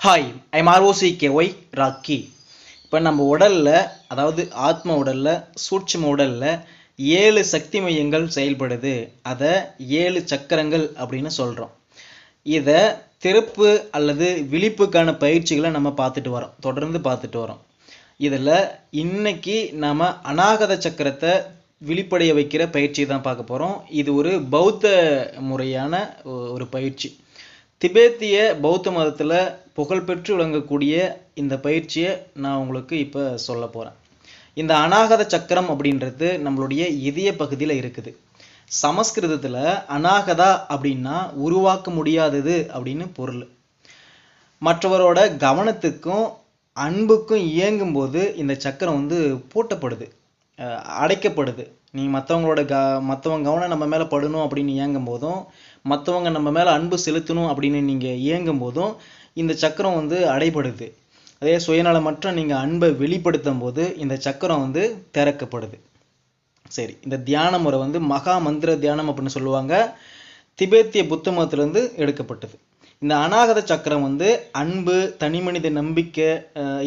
Hi I'm ROC K Y Rocky இப்போ நம்ம உடலில் அதாவது ஆத்ம உடலில் சூட்சம உடலில் ஏழு சக்தி மையங்கள் செயல்படுது. அதை ஏழு சக்கரங்கள் அப்படின்னு சொல்கிறோம் இதை திறப்பு அல்லது விழிப்புக்கான பயிற்சிகளை நம்ம பார்த்துட்டு வரோம். தொடர்ந்து பார்த்துட்டு வரோம். இதில் இன்னைக்கு நாம் அநாகத சக்கரத்தை விழிப்படைய வைக்கிற பயிற்சி தான் பார்க்க போகிறோம் இது ஒரு பௌத்த முறையான ஒரு பயிற்சி. திபேத்திய பௌத்த மதத்தில் புகழ்பெற்று விளங்கக்கூடிய இந்த பயிற்சியை நான் உங்களுக்கு இப்போ சொல்ல போகிறேன் இந்த அநாகத சக்கரம் அப்படின்றது நம்மளுடைய இதய பகுதியில் இருக்குது. சமஸ்கிருதத்தில் அநாகதா அப்படின்னா உருவாக்க முடியாதது அப்படின்னு பொருள். மற்றவரோட கவனத்துக்கும் அன்புக்கும் இயங்கும்போது இந்த சக்கரம் வந்து பூட்டப்படுது அஹ் அடைக்கப்படுது. நீ மற்றவங்களோட க மற்றவங்க கவனம் நம்ம மேலே படணும் அப்படின்னு இயங்கும் போதும் மற்றவங்க நம்ம மேலே அன்பு செலுத்தணும் அப்படின்னு நீங்கள் இயங்கும் போதும் இந்த சக்கரம் வந்து அடைபடுது. அதே சுயநலமற்ற நீங்கள் அன்பை வெளிப்படுத்தும் போது இந்த சக்கரம் வந்து திறக்கப்படுது. சரி இந்த தியான முறை வந்து மகா மந்திர தியானம் அப்படின்னு சொல்லுவாங்க. திபேத்திய புத்த மதத்திலிருந்து எடுக்கப்பட்டது. இந்த அநாகத சக்கரம் வந்து அன்பு தனிமனித நம்பிக்கை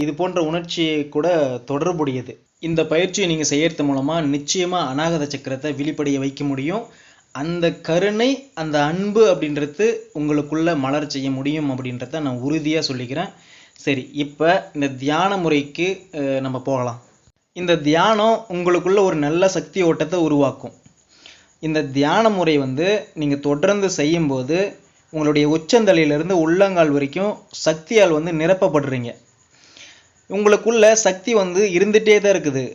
இது போன்ற உணர்ச்சியை கூட தொடர்புடையது. இந்த பயிற்சியை நீங்கள் செய்யறது மூலமாக நிச்சயமாக அநாகத சக்கரத்தை விழிப்படைய வைக்க முடியும். அந்த கருணை அந்த அன்பு அப்படின்றது உங்களுக்குள்ள மலர் செய்ய முடியும் அப்படின்றத நான் உறுதியாக சொல்லிக்கிறேன். சரி இப்போ இந்த தியான முறைக்கு நம்ம போகலாம். இந்த தியானம் உங்களுக்குள்ள ஒரு நல்ல சக்தி ஓட்டத்தை உருவாக்கும். இந்த தியான முறை வந்து நீங்கள் தொடர்ந்து செய்யும்போது உங்களுடைய உச்சந்தலையிலிருந்து உள்ளங்கால் வரைக்கும் சக்தியால் வந்து நிரப்பப்படுறீங்க. உங்களுக்குள்ள சக்தி வந்து இருந்துகிட்டே தான் இருக்குது.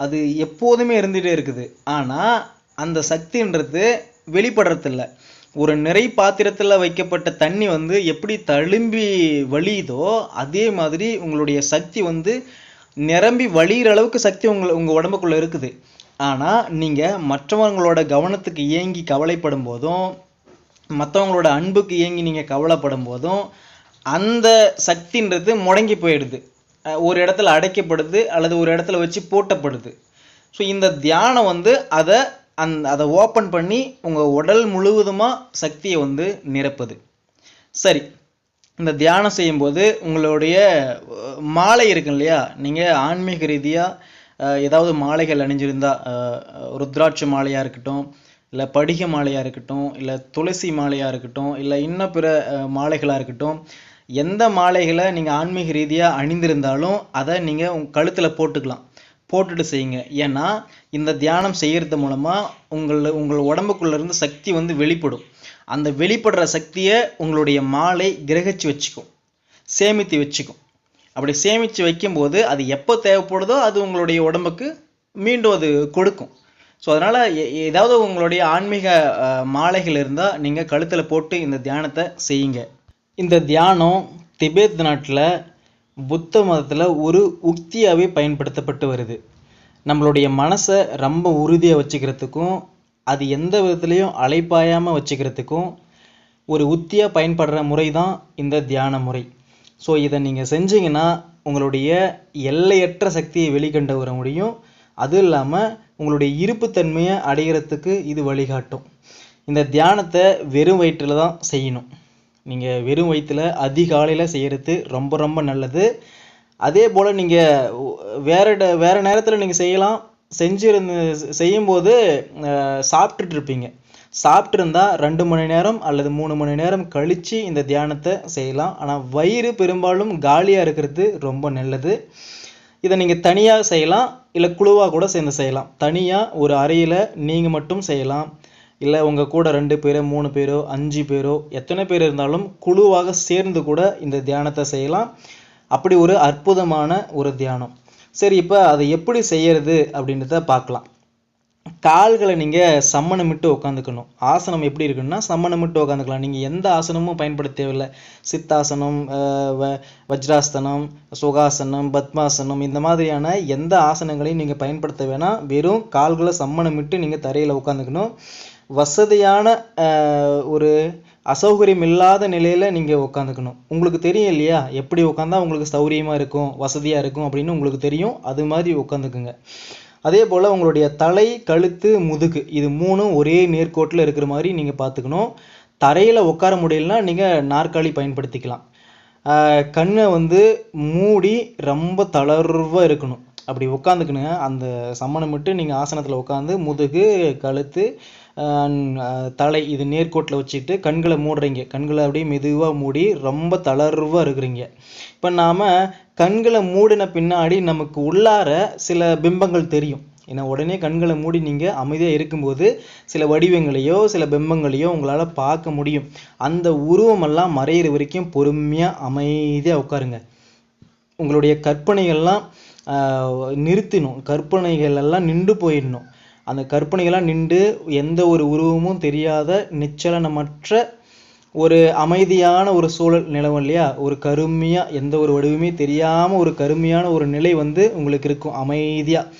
அது எப்போதுமே இருந்துகிட்டே இருக்குது. ஆனால் அந்த சக்தின்றது வெளிப்படுறதில்ல. ஒரு நிறை பாத்திரத்தில் வைக்கப்பட்ட தண்ணி வந்து எப்படி தழும்பி வழியுதோ அதே மாதிரி உங்களுடைய சக்தி வந்து நிரம்பி வழியிற அளவுக்கு சக்தி உங்கள் உங்கள் உடம்புக்குள்ளே இருக்குது. ஆனால் நீங்கள் மற்றவங்களோட கவனத்துக்கு ஏங்கி கவலைப்படும் போதும் மற்றவங்களோட அன்புக்கு ஏங்கி நீங்கள் கவலைப்படும் போதும் அந்த சக்தின்றது முடங்கி போயிடுது. ஒரு இடத்துல அடைக்கப்படுது அல்லது ஒரு இடத்துல வச்சு பூட்டப்படுது. ஸோ இந்த தியானம் வந்து அதை அந் அதை ஓப்பன் பண்ணி உங்கள் உடல் முழுவதுமாக சக்தியை வந்து நிரப்புது. சரி இந்த தியானம் செய்யும்போது உங்களுடைய மாலை இருக்கு இல்லையா? நீங்கள் ஆன்மீக ரீதியாக ஏதாவது மாலைகள் அணிஞ்சிருந்தா ருத்ராட்ச மாலையாக இருக்கட்டும் இல்லை படிக மாலையாக இருக்கட்டும் இல்லை துளசி மாலையாக இருக்கட்டும் இல்லை இன்னும் பிற மாலைகளாக இருக்கட்டும் எந்த மாலைகளை நீங்கள் ஆன்மீக ரீதியாக அணிந்திருந்தாலும் அதை நீங்கள் உங்கள் கழுத்தில் போட்டுக்கலாம். போட்டுட்டு செய்யுங்க. ஏன்னா இந்த தியானம் செய்கிறது மூலமாக உங்கள் உங்கள் உடம்புக்குள்ளேருந்து சக்தி வந்து வெளிப்படும். அந்த வெளிப்படுற சக்தியை உங்களுடைய மாலை கிரகிச்சு வச்சுக்கும். சேமித்து வச்சுக்கும். அப்படி சேமித்து வைக்கும்போது அது எப்போ தேவைப்படுதோ அது உங்களுடைய உடம்புக்கு மீண்டும் அது கொடுக்கும். ஸோ அதனால் ஏதாவது உங்களுடைய ஆன்மீக மாலைகள் இருந்தால் நீங்கள் கழுத்தில் போட்டு இந்த தியானத்தை செய்யுங்க. இந்த தியானம் திபேத் நாட்டில் புத்த மதத்தில் ஒரு உக்தியாகவே பயன்படுத்தப்பட்டு வருது. நம்மளுடைய மனசை ரொம்ப உறுதியாக வச்சுக்கிறதுக்கும் அது எந்த விதத்துலேயும் அலைப்பாயாமல் வச்சுக்கிறதுக்கும் ஒரு உத்தியாக பயன்படுற முறை தான் இந்த தியான முறை. ஸோ இதை நீங்கள் செஞ்சீங்கன்னா உங்களுடைய எல்லையற்ற சக்தியை வெளிக்கண்டு வர முடியும். அதுவும் இல்லாமல் உங்களுடைய இருப்புத்தன்மையை அடைகிறதுக்கு இது வழிகாட்டும். இந்த தியானத்தை வெறும் வயிற்றில் தான் செய்யணும். நீங்கள் வெறும் வயிற்றில் அதிகாலையில் செய்கிறது ரொம்ப ரொம்ப நல்லது. அதே போல் நீங்கள் வேறு ட வேறு நேரத்தில் நீங்கள் செய்யலாம். செஞ்சிருந்து செய்யும்போது சாப்பிட்டுட்டு இருப்பீங்க. சாப்பிட்டுருந்தா ரெண்டு மணி நேரம் அல்லது மூணு மணி நேரம் கழித்து இந்த தியானத்தை செய்யலாம். ஆனால் வயிறு பெரும்பாலும் காலியாக இருக்கிறது ரொம்ப நல்லது. இதை நீங்கள் தனியாக செய்யலாம். இல்லை குழுவாக கூட சேர்ந்து செய்யலாம். தனியாக ஒரு அறையில் நீங்கள் மட்டும் செய்யலாம். இல்லை உங்கள் கூட ரெண்டு பேரோ மூணு பேரோ அஞ்சு பேரோ எத்தனை பேர் இருந்தாலும் குழுவாக சேர்ந்து கூட இந்த தியானத்தை செய்யலாம். அப்படி ஒரு அற்புதமான ஒரு தியானம். சரி இப்போ அதை எப்படி செய்யறது அப்படின்றத பார்க்கலாம். கால்களை நீங்கள் சம்மணமிட்டு உட்காந்துக்கணும். ஆசனம் எப்படி இருக்குன்னா சம்மணமிட்டு உட்காந்துக்கலாம். நீங்கள் எந்த ஆசனமும் பயன்படுத்த தேவையில்லை. சித்தாசனம் வ- வஜ்ராசனம் சுகாசனம் பத்மாசனம் இந்த மாதிரியான எந்த ஆசனங்களையும் நீங்கள் பயன்படுத்த வேணாம். வெறும் கால்களை சம்மணமிட்டு நீங்கள் தரையில் உட்காந்துக்கணும். வசதியான ஒரு அசௌகரியம் இல்லாத நிலையில் நீங்கள் உட்காந்துக்கணும் உங்களுக்கு தெரியும் இல்லையா? எப்படி உட்காந்தா உங்களுக்கு சௌரியமாக இருக்கும் வசதியாக இருக்கும் அப்படின்னு உங்களுக்கு தெரியும். அது மாதிரி உட்காந்துக்குங்க அதே போல் உங்களுடைய தலை கழுத்து முதுகு இது மூணும் ஒரே நேர்கோட்டில் இருக்கிற மாதிரி நீங்கள் பார்த்துக்கணும் தரையில் உட்கார முடியலனா நீங்கள் நாற்காலி பயன்படுத்திக்கலாம். கண்ணை வந்து மூடி ரொம்ப தளர்வாக இருக்கணும். அப்படி உட்காந்துக்கணுங்க அந்த சம்மணமிட்டு நீங்கள் ஆசனத்தில் உட்காந்து முதுகு கழுத்து தலை இது நேர்கோட்டில் வச்சுட்டு கண்களை மூடுறீங்க. கண்களை அப்படியே மெதுவாக மூடி ரொம்ப தளர்வாக இருக்கிறீங்க. இப்போ நாம் கண்களை மூடின பின்னாடி நமக்கு உள்ளார சில பிம்பங்கள் தெரியும். ஏன்னா உடனே கண்களை மூடி நீங்கள் அமைதியாக இருக்கும்போது சில வடிவங்களையோ சில பிம்பங்களையோ உங்களால் பார்க்க முடியும். அந்த உருவமெல்லாம் மறையிற வரைக்கும் பொறுமையாக அமைதியாக உட்காருங்க. உங்களுடைய கற்பனைகள்லாம் நிறுத்தினோம் கற்பனைகள் எல்லாம் நின்று போயிடணும். அந்த கற்பனைகள்லாம் நின்று எந்த ஒரு உருவமும் தெரியாத நிச்சலனமற்ற ஒரு அமைதியான ஒரு சூழல் நிலவும் இல்லையா? ஒரு கருமையாக எந்த ஒரு வடிவுமே தெரியாமல் ஒரு கருமையான ஒரு நிலை வந்து உங்களுக்கு இருக்கும் அமைதியாக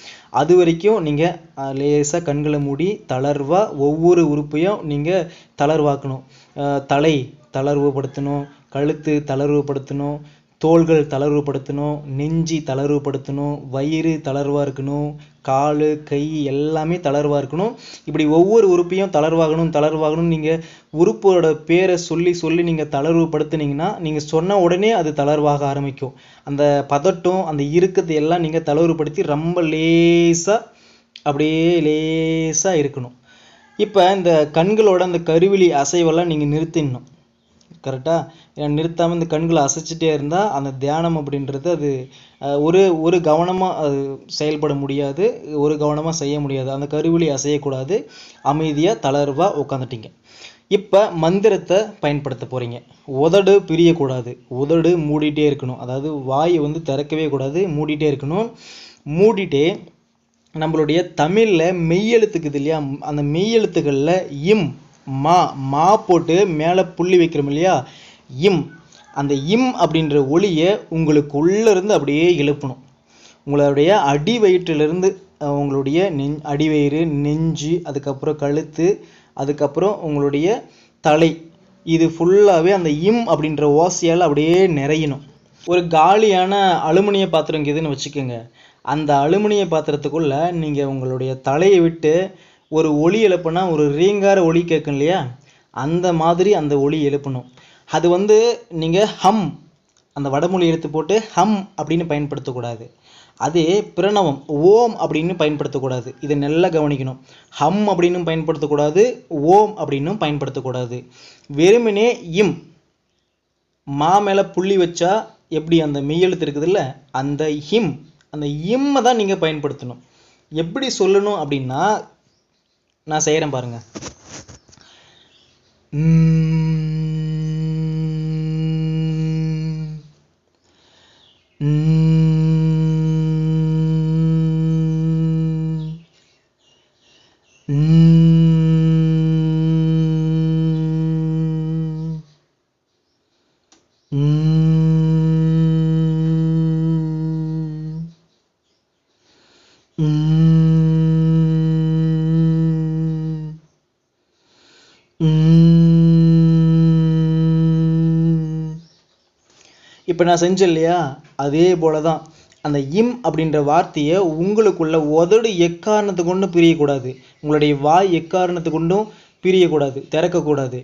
அது வரைக்கும் நீங்கள் லேசாக கண்களை மூடி தளர்வாக ஒவ்வொரு உறுப்பையும் நீங்கள் தளர்வாக்கணும். தலை தளர்வுபடுத்தணும் கழுத்து தளர்வுபடுத்தணும் தோள்கள் தளர்வுபடுத்தணும் நெஞ்சி தளர்வுபடுத்தணும் வயிறு தளர்வாக இருக்கணும் கால் கை எல்லாமே தளர்வாக இருக்கணும். இப்படி ஒவ்வொரு உறுப்பையும் தளர்வாகணும் தளர்வாகணும் நீங்கள் உறுப்போட பேரை சொல்லி சொல்லி நீங்கள் தளர்வுபடுத்துனீங்கன்னா நீங்கள் சொன்ன உடனே அது தளர்வாக ஆரம்பிக்கும். அந்த பதட்டம் அந்த இறுக்கத்தை எல்லாம் நீங்கள் தளர்வுபடுத்தி ரொம்ப லேசாக அப்படியே லேசாக இருக்கணும். இப்போ இந்த கண்களோட அந்த கருவிழி அசைவெல்லாம் நீங்கள் நிறுத்திடணும். கரெக்டாக நிறுத்தாமல் இந்த கண்களை அசைச்சிட்டே இருந்தால் அந்த தியானம் அப்படின்றது அது ஒரு ஒரு கவனமாக அது செயல்பட முடியாது. ஒரு கவனமாக செய்ய முடியாது. அந்த கருவிழி அசையக்கூடாது. அமைதியாக தளர்வாக உட்காந்துட்டீங்க இப்போ மந்திரத்தை பயன்படுத்த போகிறீங்க உதடு பிரியக்கூடாது. உதடு மூடிட்டே இருக்கணும். அதாவது வாயை வந்து திறக்கவே கூடாது. மூடிட்டே இருக்கணும். மூடிட்டே நம்மளுடைய தமிழில் மெய்யெழுத்துக்குது இல்லையா? அந்த மெய்யெழுத்துக்களில் இம் மா மா போட்டு மேலே புள்ளி வைக்கிறோம் இல்லையா? இம். அந்த இம் அப்படின்ற ஒளியை உங்களுக்கு உள்ளேருந்து அப்படியே எழுப்பணும். உங்களுடைய அடி வயிற்றிலிருந்து உங்களுடைய நெஞ் அடிவயிறு நெஞ்சு அதுக்கப்புறம் கழுத்து அதுக்கப்புறம் உங்களுடைய தலை. இது ஃபுல்லாகவே அந்த இம் அப்படின்ற ஓசையால் அப்படியே நிறையணும். ஒரு காலியான அலுமினிய பாத்திரம் இருக்குதுன்னு வச்சுக்கோங்க. அந்த அலுமினிய பாத்திரத்துக்குள்ளே நீங்கள் உங்களுடைய தலையை விட்டு ஒரு ஒளி எழுப்புனா ஒரு ரீங்கார ஒளி கேட்கும் இல்லையா? அந்த மாதிரி அந்த ஒளி எழுப்பணும். அது வந்து நீங்கள் ஹம் அந்த வடமொழி எழுத்து போட்டு ஹம் அப்படின்னு பயன்படுத்தக்கூடாது. அதே பிரணவம் ஓம் அப்படின்னு பயன்படுத்தக்கூடாது. இதை நல்லா கவனிக்கணும். ஹம் அப்படின்னும் பயன்படுத்தக்கூடாது ஓம் அப்படின்னும் பயன்படுத்தக்கூடாது. வெறுமனே இம் மா மேலே புள்ளி வச்சா எப்படி அந்த மெய்யெழுத்து இருக்குதுல்ல அந்த ஹிம் அந்த இம்மை தான் நீங்கள் பயன்படுத்தணும். எப்படி சொல்லணும் அப்படின்னா நான் செய்கிறேன் பாருங்க உம். இப்போ நான் செஞ்சேன் இல்லையா அதே போல தான் அந்த இம் அப்படின்ற வார்த்தையை உங்களுக்குள்ள உதடு எக்காரணத்தை கொண்டும் பிரியக்கூடாது. உங்களுடைய வாய் எக்காரணத்தை கொண்டும் பிரியக்கூடாது. திறக்கக்கூடாது.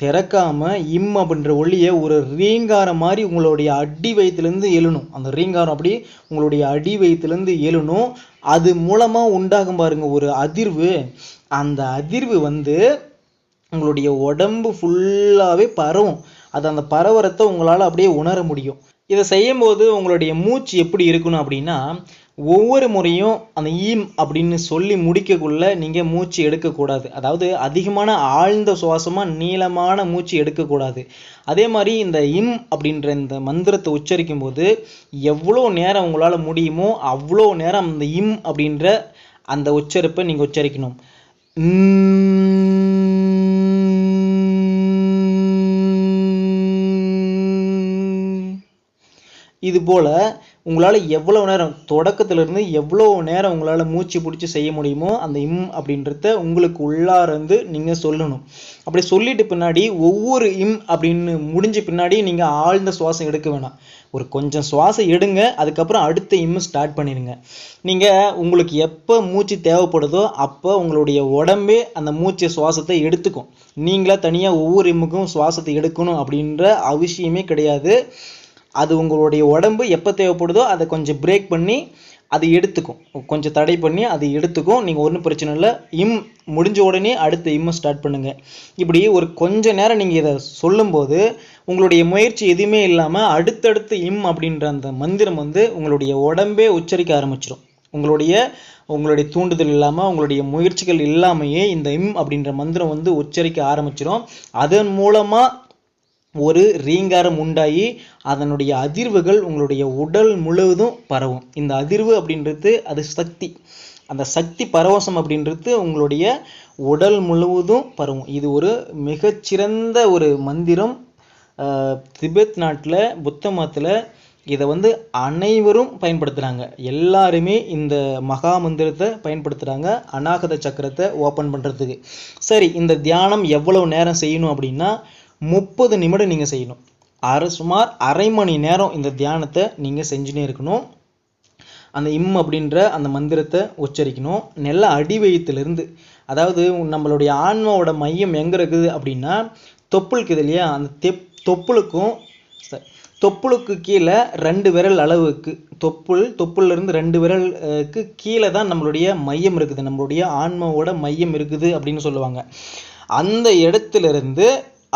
திறக்காம இம் அப்படின்ற ஒளியை ஒரு ரீங்காரம் மாதிரி உங்களுடைய அடி வயிற்றுலேருந்து எழுணும். அந்த ரீங்காரம் அப்படி உங்களுடைய அடி வயிற்றுலேருந்து எழுணும். அது மூலமாக உண்டாகும் பாருங்க ஒரு அதிர்வு. அந்த அதிர்வு வந்து உங்களுடைய உடம்பு ஃபுல்லாகவே பரவும். அது அந்த பரவரத்தை உங்களால் அப்படியே உணர முடியும். இதை செய்யும்போது உங்களுடைய மூச்சு எப்படி இருக்கணும் அப்படின்னா ஒவ்வொரு முறையும் அந்த ஈம் அப்படின்னு சொல்லி முடிக்கக்குள்ள நீங்கள் மூச்சு எடுக்கக்கூடாது. அதாவது அதிகமான ஆழ்ந்த சுவாசமாக நீளமான மூச்சு எடுக்கக்கூடாது. அதே மாதிரி இந்த இம் அப்படின்ற இந்த மந்திரத்தை உச்சரிக்கும் போது எவ்வளோ நேரம் உங்களால் முடியுமோ அவ்வளோ நேரம் அந்த இம் அப்படின்ற அந்த உச்சரிப்பை நீங்கள் உச்சரிக்கணும். இது போல் உங்களால் எவ்வளோ நேரம் தொடக்கத்திலிருந்து எவ்வளோ நேரம் உங்களால் மூச்சு பிடிச்சி செய்ய முடியுமோ அந்த இம் அப்படின்றத உங்களுக்கு உள்ளார நீங்கள் சொல்லணும். அப்படி சொல்லிட்டு பின்னாடி ஒவ்வொரு இம் அப்படின்னு முடிஞ்ச பின்னாடி நீங்கள் ஆழ்ந்த சுவாசம் எடுக்க வேணாம். ஒரு கொஞ்சம் சுவாசம் எடுங்க அதுக்கப்புறம் அடுத்த இம் ஸ்டார்ட் பண்ணிடுங்க. நீங்கள் உங்களுக்கு எப்போ மூச்சு தேவைப்படுதோ அப்போ உங்களுடைய உடம்பே அந்த மூச்சு சுவாசத்தை எடுத்துக்கும். நீங்களாக தனியாக ஒவ்வொரு இம்முக்கும் சுவாசத்தை எடுக்கணும் அப்படின்ற அவசியமே கிடையாது. அது உங்களுடைய உடம்பு எப்போ தேவைப்படுதோ அதை கொஞ்சம் பிரேக் பண்ணி அது எடுத்துக்கும். கொஞ்சம் தடை பண்ணி அது எடுத்துக்கும். நீங்கள் ஒன்றும் பிரச்சனை இல்லை. இம் முடிஞ்ச உடனே அடுத்த இம்மை ஸ்டார்ட் பண்ணுங்கள் இப்படி ஒரு கொஞ்ச நேரம் நீங்கள் இதை சொல்லும்போது உங்களுடைய முயற்சி எதுவுமே இல்லாமல் அடுத்தடுத்து இம் அப்படின்ற அந்த மந்திரம் வந்து உங்களுடைய உடம்பே உச்சரிக்க ஆரம்பிச்சிடும் உங்களுடைய உங்களுடைய தூண்டுதல் இல்லாமல் உங்களுடைய முயற்சிகள் இல்லாமையே இந்த இம் அப்படின்ற மந்திரம் வந்து உச்சரிக்க ஆரம்பிச்சிடும் அதன் மூலமாக ஒரு ரீங்காரம் உண்டாகி அதனுடைய அதிர்வுகள் உங்களுடைய உடல் முழுவதும் பரவும். இந்த அதிர்வு அப்படின்றது அது சக்தி. அந்த சக்தி பரவசம் அப்படின்றது உங்களுடைய உடல் முழுவதும் பரவும். இது ஒரு மிகச்சிறந்த ஒரு மந்திரம். ஆஹ் திபெத் நாட்டில் புத்த மதத்தில் இதை வந்து அனைவரும் பயன்படுத்துகிறாங்க எல்லாருமே இந்த மகா மந்திரத்தை பயன்படுத்துகிறாங்க அநாகத சக்கரத்தை ஓப்பன் பண்ணுறதுக்கு சரி இந்த தியானம் எவ்வளவு நேரம் செய்யணும் அப்படின்னா முப்பது நிமிடம் நீங்கள் செய்யணும். அரை சுமார் அரை மணி நேரம் இந்த தியானத்தை நீங்கள் செஞ்சுனே இருக்கணும். அந்த இம் அப்படின்ற அந்த மந்திரத்தை உச்சரிக்கணும். நல்ல அடி அதாவது நம்மளுடைய ஆன்மாவோட மையம் எங்கே இருக்குது அப்படின்னா தொப்புளுக்கு இல்லையா? அந்த தெப் தொப்புளுக்கும் தொப்புளுக்கு கீழே ரெண்டு விரல் அளவுக்கு தொப்புள் தொப்புள்ல இருந்து ரெண்டு விரலுக்கு கீழே தான் நம்மளுடைய மையம் இருக்குது. நம்மளுடைய ஆன்மாவோட மையம் இருக்குது அப்படின்னு சொல்லுவாங்க. அந்த இடத்துல இருந்து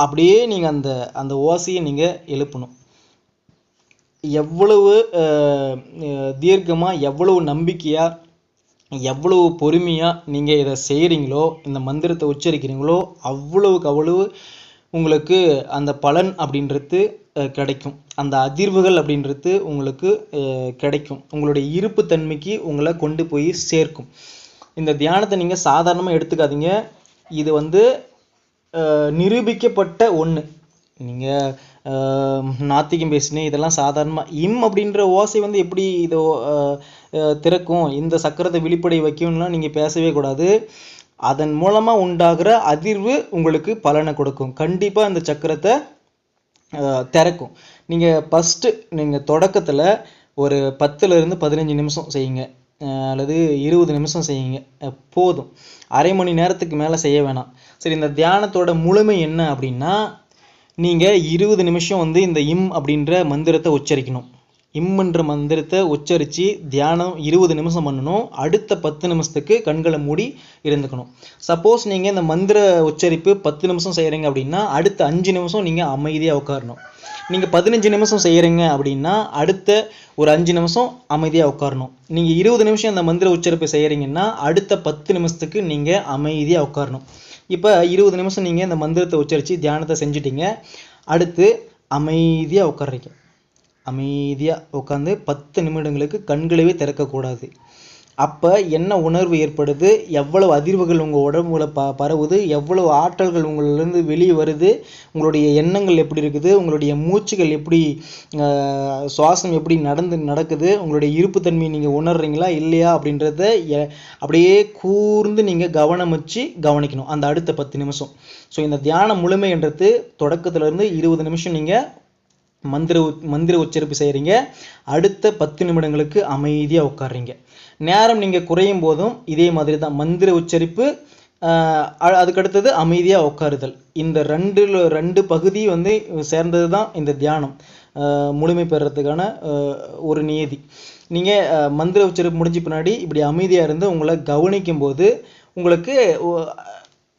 அப்படியே நீங்கள் அந்த அந்த ஓசையை நீங்கள் எழுப்பணும். எவ்வளவு தீர்க்கமாக எவ்வளவு நம்பிக்கையாக எவ்வளவு பொறுமையாக நீங்கள் இதை செய்கிறீங்களோ இந்த மந்திரத்தை உச்சரிக்கிறீங்களோ அவ்வளவுக்கு அவ்வளவு உங்களுக்கு அந்த பலன் அப்படின்றது கிடைக்கும். அந்த அதிர்வுகள் அப்படின்றது உங்களுக்கு கிடைக்கும். உங்களுடைய இருப்பு தன்மைக்கு உங்களை கொண்டு போய் சேர்க்கும். இந்த தியானத்தை நீங்கள் சாதாரணமாக எடுத்துக்காதீங்க. இது வந்து நிரூபிக்கப்பட்ட ஒன்று நீங்கள் நாத்திகம் பேசினேன் இதெல்லாம் சாதாரணமாக இம் அப்படின்ற ஓசை வந்து எப்படி இதோ திறக்கும்? இந்த சக்கரத்தை வெளிப்படை வைக்கும்லாம் நீங்கள் பேசவே கூடாது. அதன் மூலமாக உண்டாகிற அதிர்வு உங்களுக்கு பலனை கொடுக்கும். கண்டிப்பாக அந்த சக்கரத்தை திறக்கும். நீங்கள் ஃபஸ்ட்டு நீங்கள் தொடக்கத்தில் ஒரு பத்துலேருந்து பதினஞ்சு நிமிஷம் செய்யுங்க. அல்லது இருபது நிமிஷம் செய்யுங்க. போதும். அரை மணி நேரத்துக்கு மேலே செய்ய வேணாம். சரி இந்த தியானத்தோட முழுமை என்ன அப்படின்னா நீங்கள் இருபது நிமிஷம் வந்து இந்த இம் அப்படின்ற மந்திரத்தை உச்சரிக்கணும். இம்முன்ற மந்திரத்தை உச்சரித்து தியானம் இருபது நிமிஷம் பண்ணணும். அடுத்த பத்து நிமிஷத்துக்கு கண்களை மூடி இருந்துக்கணும். சப்போஸ் நீங்கள் இந்த மந்திர உச்சரிப்பு பத்து நிமிஷம் செய்கிறீங்க அப்படின்னா அடுத்த அஞ்சு நிமிஷம் நீங்கள் அமைதியாக உட்காரணும். நீங்கள் பதினஞ்சு நிமிஷம் செய்கிறீங்க அப்படின்னா அடுத்த ஒரு அஞ்சு நிமிஷம் அமைதியாக உட்காரணும். நீங்கள் இருபது நிமிஷம் இந்த மந்திர உச்சரிப்பு செய்கிறீங்கன்னா அடுத்த பத்து நிமிஷத்துக்கு நீங்கள் அமைதியாக உட்காரணும். இப்போ இருபது நிமிஷம் நீங்கள் இந்த மந்திரத்தை உச்சரித்து தியானத்தை செஞ்சிட்டீங்க. அடுத்து அமைதியாக உட்கார்றீங்க. அமைதியாக உட்காந்து பத்து நிமிடங்களுக்கு கண்களவே திறக்கக்கூடாது. அப்போ என்ன உணர்வு ஏற்படுது? எவ்வளவு அதிர்வுகள் உங்கள் உடம்புல ப பரவுது? எவ்வளவு ஆற்றல்கள் உங்களிலிருந்து வெளியே வருது? உங்களுடைய எண்ணங்கள் எப்படி இருக்குது? உங்களுடைய மூச்சுகள் எப்படி சுவாசம் எப்படி நடந்து நடக்குது? உங்களுடைய இருப்புத்தன்மையை நீங்கள் உணர்றீங்களா? இல்லையா? அப்படின்றத அப்படியே கூர்ந்து நீங்கள் கவனம் வச்சு கவனிக்கணும். அந்த அடுத்த பத்து நிமிஷம். ஸோ இந்த தியானம் முழுமைன்றது தொடக்கத்துலேருந்து இருபது நிமிஷம் நீங்கள் மந்திர உ- மந்திர உச்சரிப்பு செய்கிறீங்க அடுத்த பத்து நிமிடங்களுக்கு அமைதியாக உட்காடுறீங்க நேரம் நீங்கள் குறையும் போதும் இதே மாதிரி தான் மந்திர உச்சரிப்பு அதுக்கடுத்தது அமைதியாக உட்காருதல் இந்த ரெண்டு ரெண்டு பகுதி வந்து சேர்ந்தது தான் இந்த தியானம். முழுமை பெறுறதுக்கான ஒரு நியதி. நீங்கள் மந்திர உச்சரிப்பு முடிஞ்ச பின்னாடி இப்படி அமைதியாக இருந்து உங்களை கவனிக்கும் போது உங்களுக்கு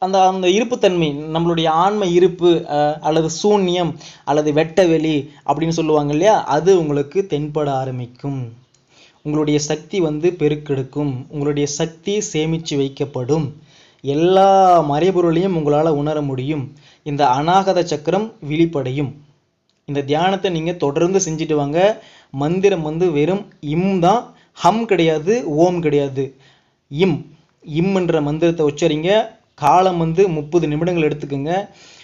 அந்த அந்த இருப்புத்தன்மை நம்மளுடைய ஆன்ம இருப்பு அல்லது சூன்யம் அல்லது வெட்ட வெளி அப்படின்னு சொல்லுவாங்க இல்லையா? அது உங்களுக்கு தென்பட ஆரம்பிக்கும். உங்களுடைய சக்தி வந்து பெருக்கெடுக்கும். உங்களுடைய சக்தி சேமிச்சு வைக்கப்படும். எல்லா மறைபொருளையும் உங்களால உணர முடியும். இந்த அநாகத சக்கரம் விழிப்படையும். இந்த தியானத்தை நீங்க தொடர்ந்து செஞ்சுட்டு வாங்க. மந்திரம் வந்து வெறும் இம் தான். ஹம் கிடையாது ஓம் கிடையாது. இம். இம்ன்ற மந்திரத்தை உச்சரிங்க. காலம் வந்து முப்பது நிமிடங்கள் எடுத்துக்கோங்க.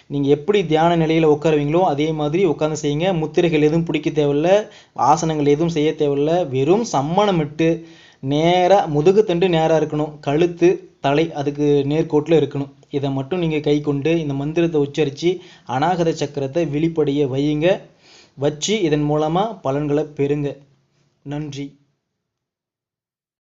நீங்கள் எப்படி தியான நிலையில் உட்காருவீங்களோ அதே மாதிரி உட்காந்து செய்யுங்க. முத்திரைகள் எதுவும் பிடிக்க தேவையில்ல. ஆசனங்கள் எதுவும் செய்ய தேவையில்ல. வெறும் சம்மணமிட்டு நேராக முதுகுத்தண்டு நேராக இருக்கணும். கழுத்து தலை அதுக்கு நேர்கோட்டில் இருக்கணும். இதை மட்டும் நீங்கள் கை கொண்டு இந்த மந்திரத்தை உச்சரித்து அநாகத சக்கரத்தை விழிப்படைய வையுங்க. வச்சு இதன் மூலமாக பலன்களை பெறுங்க. நன்றி.